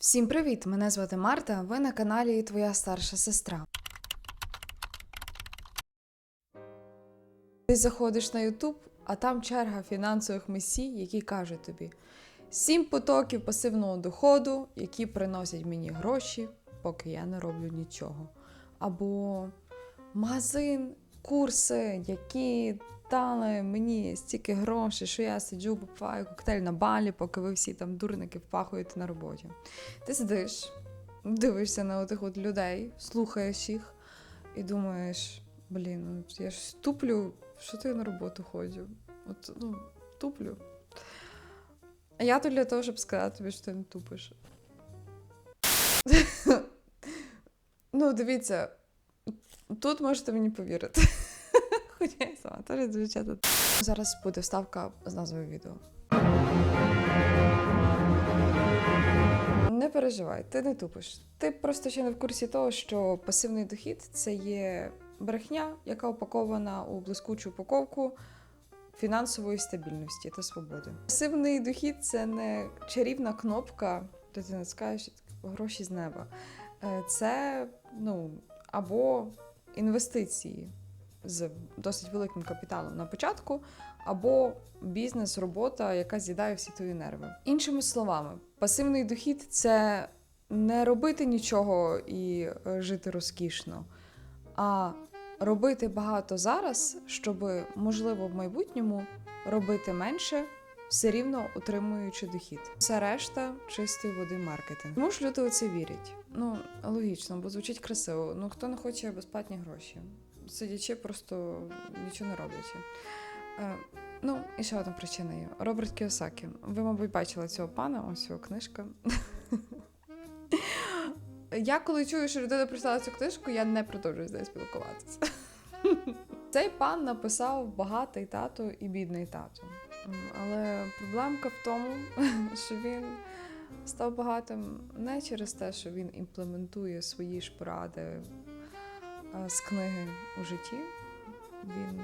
Всім привіт! Мене звати Марта. Ви на каналі Твоя старша сестра. Ти заходиш на YouTube, а там черга фінансових месій, які кажуть тобі: сім потоків пасивного доходу, які приносять мені гроші, поки я не роблю нічого. Або магазин, курси, які дали мені стільки грошей, що я сиджу, попиваю коктейль на балі, поки ви всі там дурники впахуєте на роботі. Ти сидиш, дивишся на отих от людей, слухаєш їх і думаєш: блін, ну я ж туплю, що ти на роботу ходжу? От, ну, туплю. А я тут для того, щоб сказати тобі, що ти не тупиш. ну, дивіться, тут можете мені повірити. Хоча я сама теж часто. Зараз буде вставка з назвою відео. Не переживай, ти не тупиш. Ти просто ще не в курсі того, що пасивний дохід це є брехня, яка упакована у блискучу упаковку фінансової стабільності та свободи. Пасивний дохід це не чарівна кнопка, де ти натискаєш гроші з неба. Е, Це ну, або інвестиції з досить великим капіталом на початку, або бізнес, робота, яка з'їдає всі твої нерви. Іншими словами, пасивний дохід це не робити нічого і е, жити розкішно, а робити багато зараз, щоб, можливо, в майбутньому робити менше. Все рівно отримуючи дохід. Все решта чистої води маркетинг. Тому ж люди у це вірять. Ну логічно, бо звучить красиво. Ну хто не хоче безплатні гроші, сидячи, просто нічого не роблячи. Е, ну, і ще одна причина є. Роберт Кіосакі. Ви, мабуть, бачили цього пана, ось його книжка. Я коли чую, що людина прочитала цю книжку, я не продовжую з нею спілкуватися. Цей пан написав багатий тато і бідний тато. Але проблемка в тому, що він став багатим не через те, що він імплементує свої ж поради з книги у житті. Він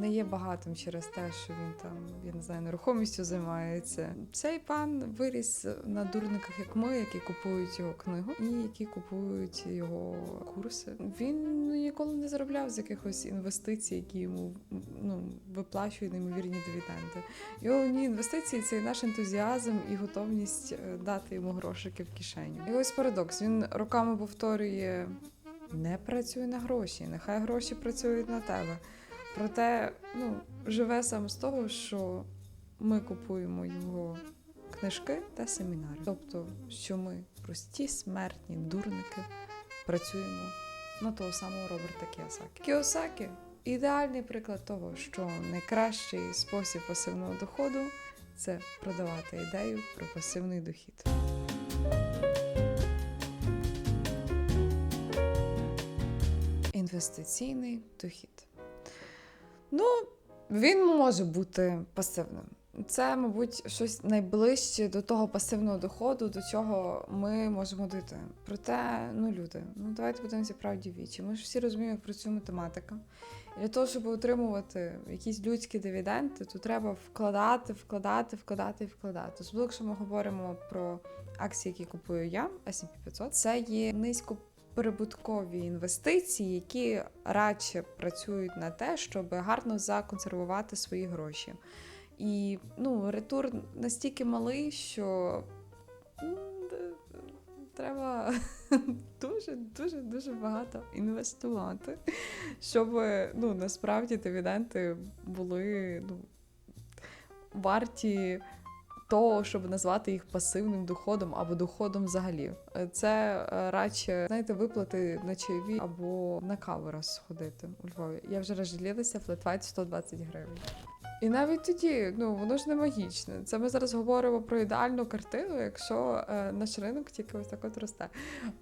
не є багатим через те, що він там, я не знаю, нерухомістю займається. Цей пан виріс на дурниках, як ми, які купують його книгу і які купують його курси. Він ну, ніколи не заробляв з якихось інвестицій, які йому ну, виплачують неймовірні дивіденди. Його головні інвестиції це наш ентузіазм і готовність е, дати йому грошики в кишеню. І ось парадокс. Він роками повторює. Не працюй на гроші, нехай гроші працюють на тебе. Проте ну, живе сам з того, що ми купуємо його книжки та семінари. Тобто, що ми, прості смертні дурники, працюємо на того самого Роберта Кіосакі. Кіосакі ідеальний приклад того, що найкращий спосіб пасивного доходу це продавати ідею про пасивний дохід. Інвестиційний дохід. Ну, він може бути пасивним. Це, мабуть, щось найближче до того пасивного доходу, до чого ми можемо дійти. Проте, ну, люди, ну давайте зі правді вічі. Ми ж всі розуміємо, як працює математика. Для того, щоб отримувати якісь людські дивіденди, то треба вкладати, вкладати, вкладати і вкладати. Особливо, якщо ми говоримо про акції, які купую я, S&P 500, це є низько прибуткові інвестиції, які радше працюють на те, щоб гарно законсервувати свої гроші. І ну, ретурн настільки малий, що треба дуже, дуже, дуже багато інвестувати, щоб ну, насправді дивіденди були ну, варті того, щоб назвати їх пасивним доходом або доходом взагалі. Е, Це е, радше, знаєте, виплати на чайові або на каву раз сходити у Львові. Я вже розжалілася, флетвайт 120 гривень. І навіть тоді, ну воно ж не магічне. Це ми зараз говоримо про ідеальну картину, якщо е, наш ринок тільки ось так от росте.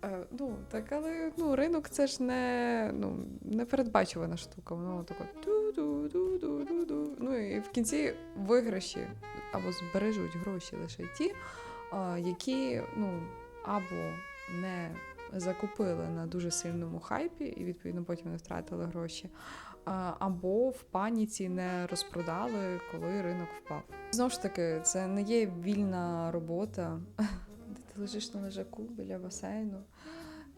Е, ну так, але ну ринок це ж не ну не передбачувана штука. Воно так от ду-ду-ду-ду-ду-ду. Ну і в кінці виграші або збережуть гроші лише ті, а, які ну або не закупили на дуже сильному хайпі, і відповідно потім не втратили гроші, або в паніці не розпродали, коли ринок впав. Знову ж таки, це не є вільна робота. Де ти лежиш на лежаку біля басейну,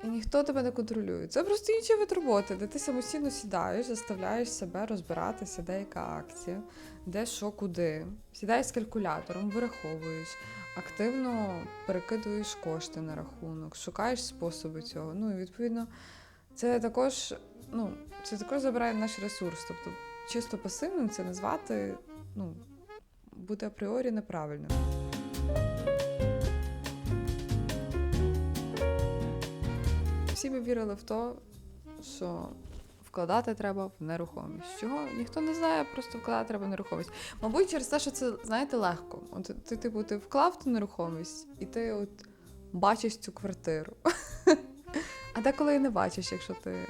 і ніхто тебе не контролює. Це просто інший вид роботи, де ти самостійно сідаєш, заставляєш себе розбиратися, де яка акція, де що, куди. Сідаєш з калькулятором, вираховуєш, активно перекидуєш кошти на рахунок, шукаєш способи цього. Ну і відповідно, це також, ну, це також забирає наш ресурс. Тобто, чисто пасивним це назвати, ну, буде апріорі неправильним. Всі ми вірили в те, що вкладати треба в нерухомість. Чого ніхто не знає, просто вкладати треба в нерухомість. Мабуть, через те, що це, знаєте, легко. От ти, типу, ти вклав ту нерухомість, і ти от бачиш цю квартиру. А деколи і не бачиш, якщо ти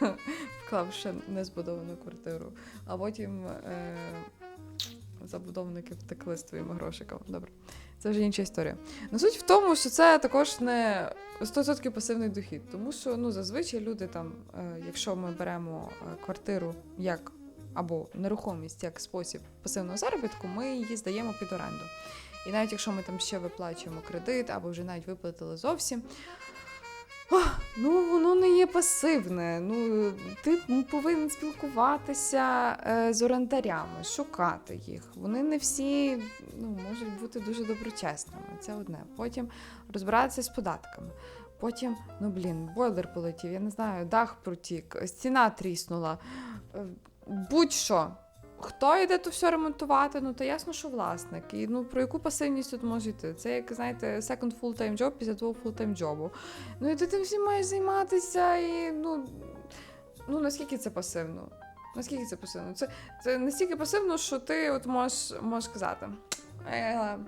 вклав ще незбудовану квартиру, а потім е- забудовники втекли з твоїми грошиками. Добре, це вже інша історія. Ну, суть в тому, що це також не 100% пасивний дохід, тому що ну, зазвичай люди там, е, якщо ми беремо е, квартиру як або нерухомість як спосіб пасивного заробітку, ми її здаємо під оренду. І навіть якщо ми там ще виплачуємо кредит або вже навіть виплатили зовсім. Ну воно не є пасивне. Ну ти повинен спілкуватися е, з орендарями, шукати їх. Вони не всі ну, можуть бути дуже доброчесними. Це одне. Потім розбиратися з податками. Потім, ну блін, бойлер полетів, я не знаю, дах протік, стіна тріснула. Е, Будь-що. Хто йде то все ремонтувати? Ну, то ясно, що власник. І ну про яку пасивність тут може йти? Це як знаєте, second full-time після твого full-time джобу. Ну і ти тим всім маєш займатися, і ну, ну наскільки це пасивно? Наскільки це пасивно? Це, це настільки пасивно, що ти от можеш, можеш казати: «Е,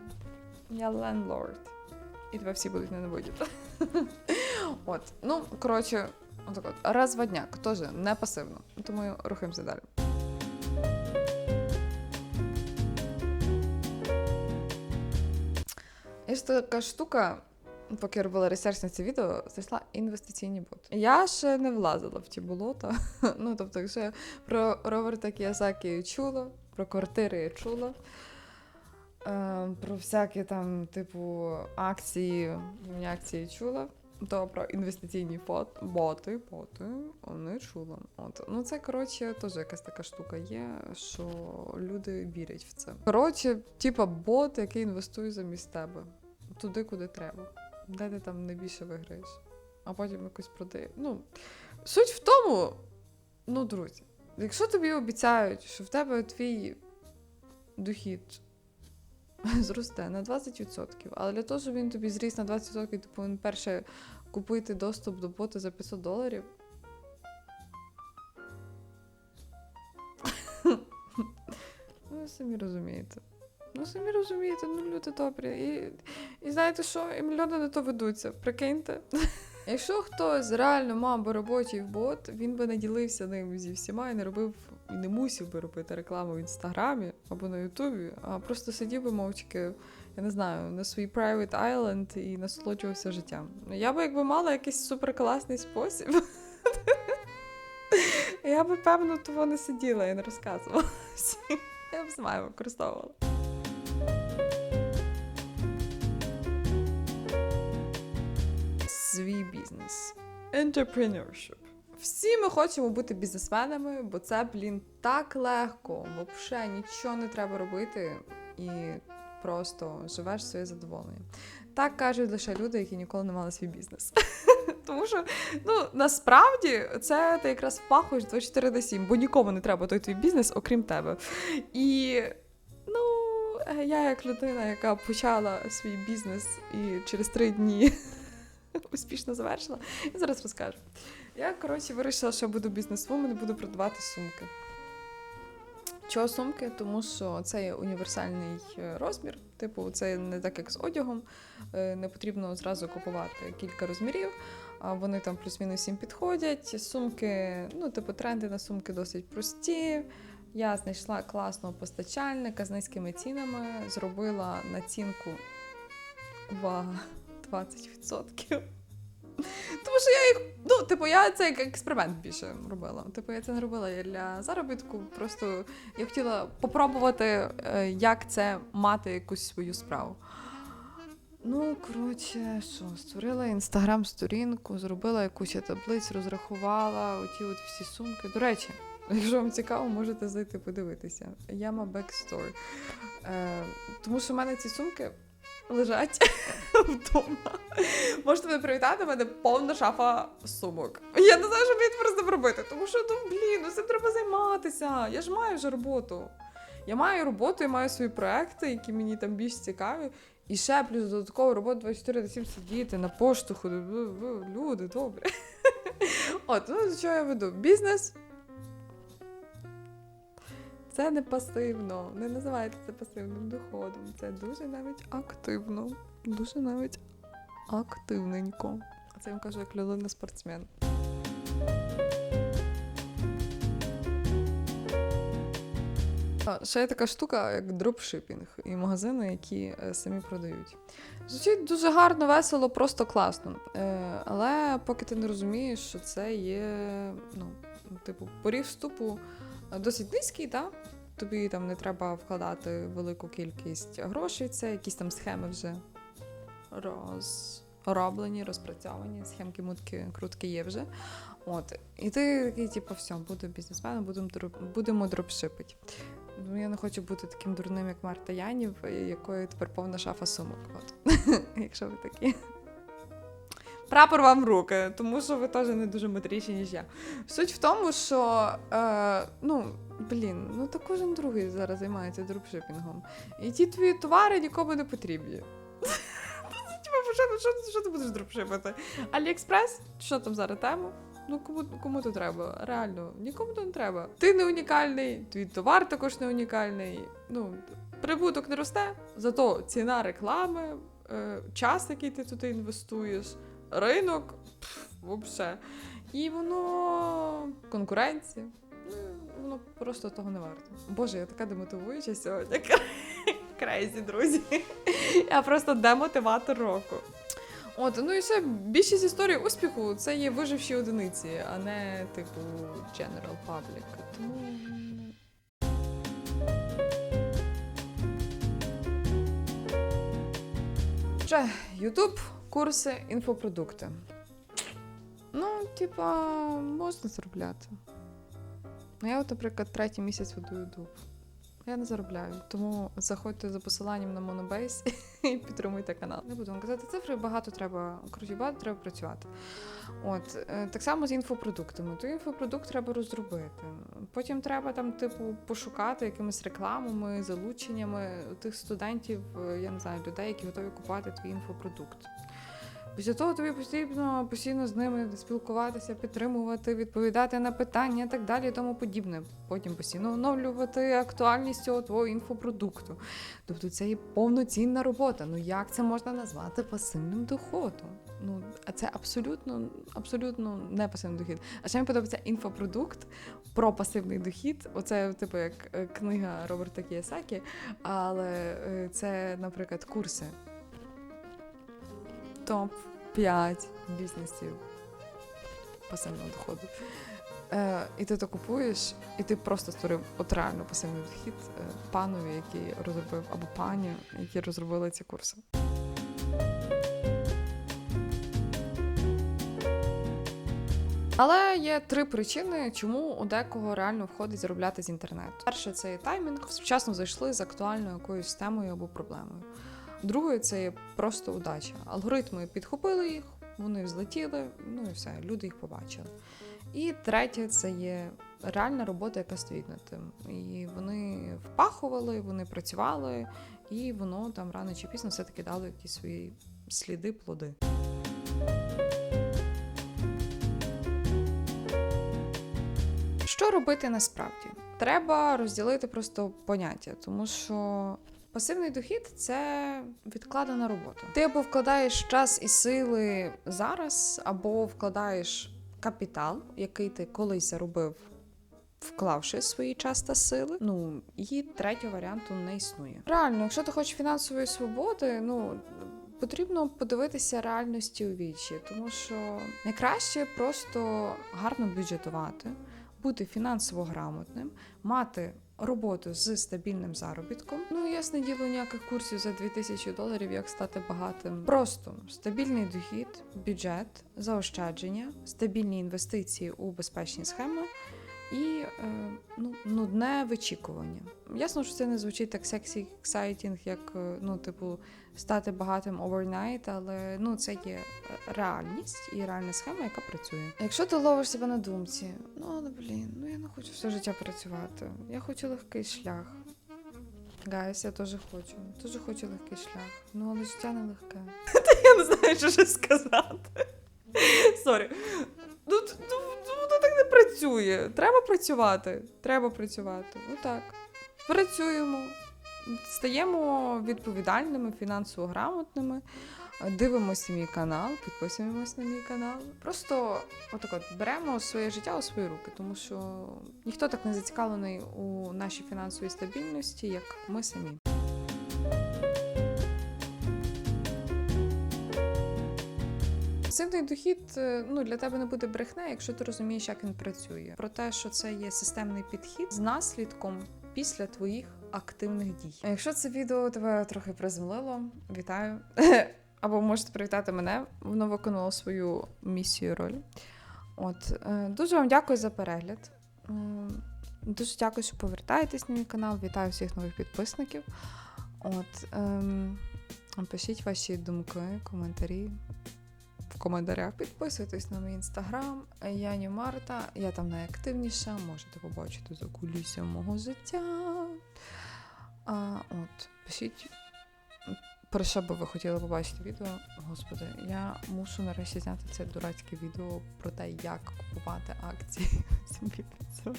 я лендлорд. І тебе всі будуть ненавидіти. От, ну, коротше, отак от, розводняк, теж не пасивно. Тому рухаємося далі. Є ж така штука, поки я робила ресерч на це відео, знайшла інвестиційні боти. Я ще не влазила в ті болота. ну, тобто, якщо я про Роберта Кіосакі чула, про квартири я чула. Е, про всякі там, типу, акції, акції чула. То про інвестиційні фот, боти, боти, не чула. От. Ну це, коротше, теж якась така штука є, що люди вірять в це. Коротше, типа бот, який інвестує замість тебе. Туди, куди треба. Де ти там найбільше виграєш. А потім якось продає. Ну, суть в тому, ну, друзі, якщо тобі обіцяють, що в тебе твій дохід зросте на 20%, але для того, щоб він тобі зріс на 20%, ти повинен перше купити доступ до бота за 500 доларів. ну, самі розумієте. Ну, самі розумієте, ну люди добрі. І, і знаєте що? І мільйони на то ведуться, прикиньте. Якщо хтось реально мав би робочий бот, він би не ділився ним зі всіма і не робив і не мусив би робити рекламу в інстаграмі або на Ютубі, а просто сидів би мовчки, я не знаю, на свій private island і насолоджувався життям. Я би якби мала якийсь суперкласний спосіб. Я би, певно, того не сиділа і не розказувала. Я б сама використовувала. Свій бізнес. Entrepreneurship. Всі ми хочемо бути бізнесменами, бо це, блін, так легко. Взагалі нічого не треба робити і просто живеш своє задоволення. Так кажуть лише люди, які ніколи не мали свій бізнес. Тому що ну насправді це ти якраз впахуєш 24 на 7, бо нікому не треба той твій бізнес, окрім тебе. І ну, я як людина, яка почала свій бізнес і через три дні успішно завершила, я зараз розкажу. Я, коротше, вирішила, що буду бізнесвумен і буду продавати сумки. Чого сумки? Тому що це є універсальний е, розмір. Типу, це не так, як з одягом. Е, Не потрібно зразу купувати кілька розмірів. а Вони там плюс-мінус всім підходять. Сумки, ну, типу, тренди на сумки досить прості. Я знайшла класного постачальника з низькими цінами, зробила націнку увага, 20%. Тому що я їх, ну, типу, я це як експеримент більше робила. Типу, я це не робила для заробітку. Просто я хотіла попробувати, е, як це мати якусь свою справу. Ну, коротше, що, створила інстаграм-сторінку, зробила якусь я таблицю, розрахувала оті от всі сумки. До речі, якщо вам цікаво, можете зайти подивитися. Яма Backstory. Е, тому що в мене ці сумки лежать вдома. Можете мене привітати, в мене повна шафа сумок. Я не знаю, що мені тепер з робити, тому що, ну, блін, ну цим треба займатися. Я ж маю вже роботу. Я маю роботу, я маю свої проекти, які мені там більш цікаві. І ще плюс додатково роботу 24 на 7 сидіти, на пошту ходити. Ви- ви- Люди, добре. От, ну що я веду? Бізнес. Це не пасивно. Не називайте це пасивним доходом. Це дуже навіть активно. Дуже навіть активненько. А це я вам кажу, як людина спортсмен. Ще є така штука, як дропшипінг і магазини, які е, самі продають. Звучить дуже гарно, весело, просто класно. Е, але поки ти не розумієш, що це є, ну, типу, поріг вступу досить низький, так? Тобі там не треба вкладати велику кількість грошей, це якісь там схеми вже розроблені, розпрацьовані, схемки, мутки, крутки є вже. От. І ти такий, типу, все, буду бізнесменом, будемо, будемо дропшипити. Ну, я не хочу бути таким дурним, як Марта Янів, якої тепер повна шафа сумок. От. Якщо ви такі. Прапор вам в руки, тому що ви теж не дуже мудріші, ніж я. Суть в тому, що е, ну, блін, ну то кожен другий зараз займається дропшипінгом. І ті твої товари нікому не потрібні. Що ти будеш дропшипити? Аліекспрес? Що там зараз тема? Ну кому, кому то треба? Реально, нікому то не треба. Ти не унікальний, твій товар також не унікальний. Ну, прибуток не росте, зато ціна реклами, е, час, який ти туди інвестуєш, ринок, вообще. І воно конкуренція. Ну, воно просто того не варто. Боже, я така демотивуюча сьогодні. Крейзі, друзі. Я просто демотиватор року. От, ну і все, більшість історій успіху це є виживші одиниці, а не типу general public. Тому. Вже YouTube, курси, інфопродукти. Ну, типа, можна заробляти. Ну, я, от, наприклад, третій місяць веду YouTube. Я не заробляю, тому заходьте за посиланням на Monobase і підтримуйте канал. Не буду вам казати цифри, багато треба багато треба працювати. От е, так само з інфопродуктами. То інфопродукт треба розробити. Потім треба там, типу, пошукати якимись рекламами, залученнями тих студентів, е, я не знаю, людей, які готові купувати твій інфопродукт. Після того тобі потрібно постійно з ними спілкуватися, підтримувати, відповідати на питання і так далі, і тому подібне. Потім постійно оновлювати актуальність цього твого інфопродукту. Тобто це є повноцінна робота. Ну як це можна назвати пасивним доходом? Ну, а це абсолютно, абсолютно не пасивний дохід. А ще мені подобається інфопродукт про пасивний дохід. Оце, типу, як е, книга Роберта Кіосакі, але е, це, наприклад, курси топ 5 бізнесів пасивного доходу. Е, і ти то купуєш, і ти просто створив от реально пасивний дохід е, панові, який розробив, або пані, які розробили ці курси. Але є три причини, чому у декого реально входить заробляти з інтернету. Перше, це таймінг. Вчасно зайшли з актуальною якоюсь темою або проблемою. Другою, це є просто удача. Алгоритми підхопили їх, вони взлетіли, ну і все, люди їх побачили. І третє, це є реальна робота, яка стоїть над тим. І вони впахували, вони працювали, і воно там рано чи пізно все-таки дало якісь свої сліди, плоди. Що робити насправді? Треба розділити просто поняття, тому що пасивний дохід це відкладена робота. Ти або вкладаєш час і сили зараз, або вкладаєш капітал, який ти колись заробив, вклавши свої час та сили. Ну і третього варіанту не існує. Реально, якщо ти хочеш фінансової свободи, ну. Потрібно подивитися реальності у вічі, тому що найкраще просто гарно бюджетувати, бути фінансово грамотним, мати роботу з стабільним заробітком. Ну, ясне діло, ніяких курсів за 2000 доларів, як стати багатим. Просто стабільний дохід, бюджет, заощадження, стабільні інвестиції у безпечні схеми. І е, ну, нудне вичікування. Ясно, що це не звучить так сексі ексайтінг, як е, ну, типу, стати багатим overnight, але ну, це є е, реальність і реальна схема, яка працює. Якщо ти ловиш себе на думці, ну але блін, ну я не хочу все життя працювати. Я хочу легкий шлях. Гайс, я теж хочу. Теж хочу легкий шлях. Ну, але життя не легке. Та я не знаю, що ще сказати. Сорі. Ну, працює. Треба працювати. Треба працювати. Ну так. Працюємо. Стаємо відповідальними, фінансово грамотними. Дивимося мій канал, підписуємось на мій канал. Просто отак от беремо своє життя у свої руки, тому що ніхто так не зацікавлений у нашій фінансовій стабільності, як ми самі. Пасивний дохід е, ну, для тебе не буде брехне, якщо ти розумієш, як він працює. Про те, що це є системний підхід з наслідком після твоїх активних дій. Якщо це відео тебе трохи приземлило, вітаю. Або можете привітати мене, воно виконало свою місію роль. От е, дуже вам дякую за перегляд. Е, Дуже дякую, що повертаєтесь на мій канал. Вітаю всіх нових підписників. От, ем, пишіть ваші думки, коментарі в коментарях. Підписуйтесь на мій інстаграм, Яні Марта. Я там найактивніша, можете побачити за кулісся мого життя. А, от, пишіть, про що би ви хотіли побачити відео. Господи, я мушу нарешті зняти це дурацьке відео про те, як купувати акції собі 500.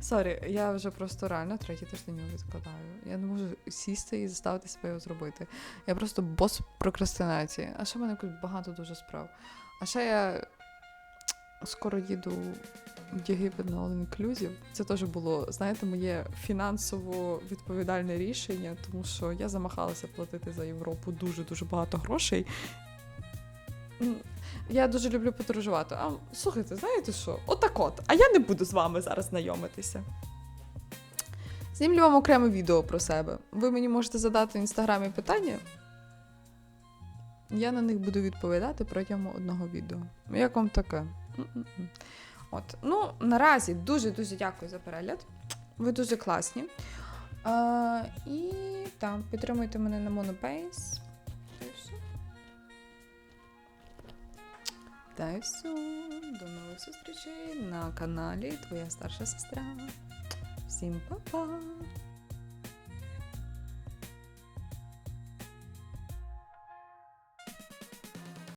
Сорі, я вже просто реально третій тиждень його відкладаю. Я не можу сісти і заставити себе його зробити. Я просто бос прокрастинації. А ще в мене багато дуже справ. А ще я скоро їду в Єгипет на All Inclusive. Це теж було, знаєте, моє фінансово відповідальне рішення, тому що я замахалася платити за Європу дуже-дуже багато грошей. Я дуже люблю подорожувати. А слухайте, знаєте що? Отак от. А я не буду з вами зараз знайомитися. Знімлю вам окреме відео про себе. Ви мені можете задати в інстаграмі питання. Я на них буду відповідати протягом одного відео. Як вам таке? От. Ну, наразі дуже-дуже дякую за перегляд. Ви дуже класні. А, і там, підтримуйте мене на Monobase. Та й все. Та й все. До нових зустрічей на каналі Твоя старша сестра. Всім па-па!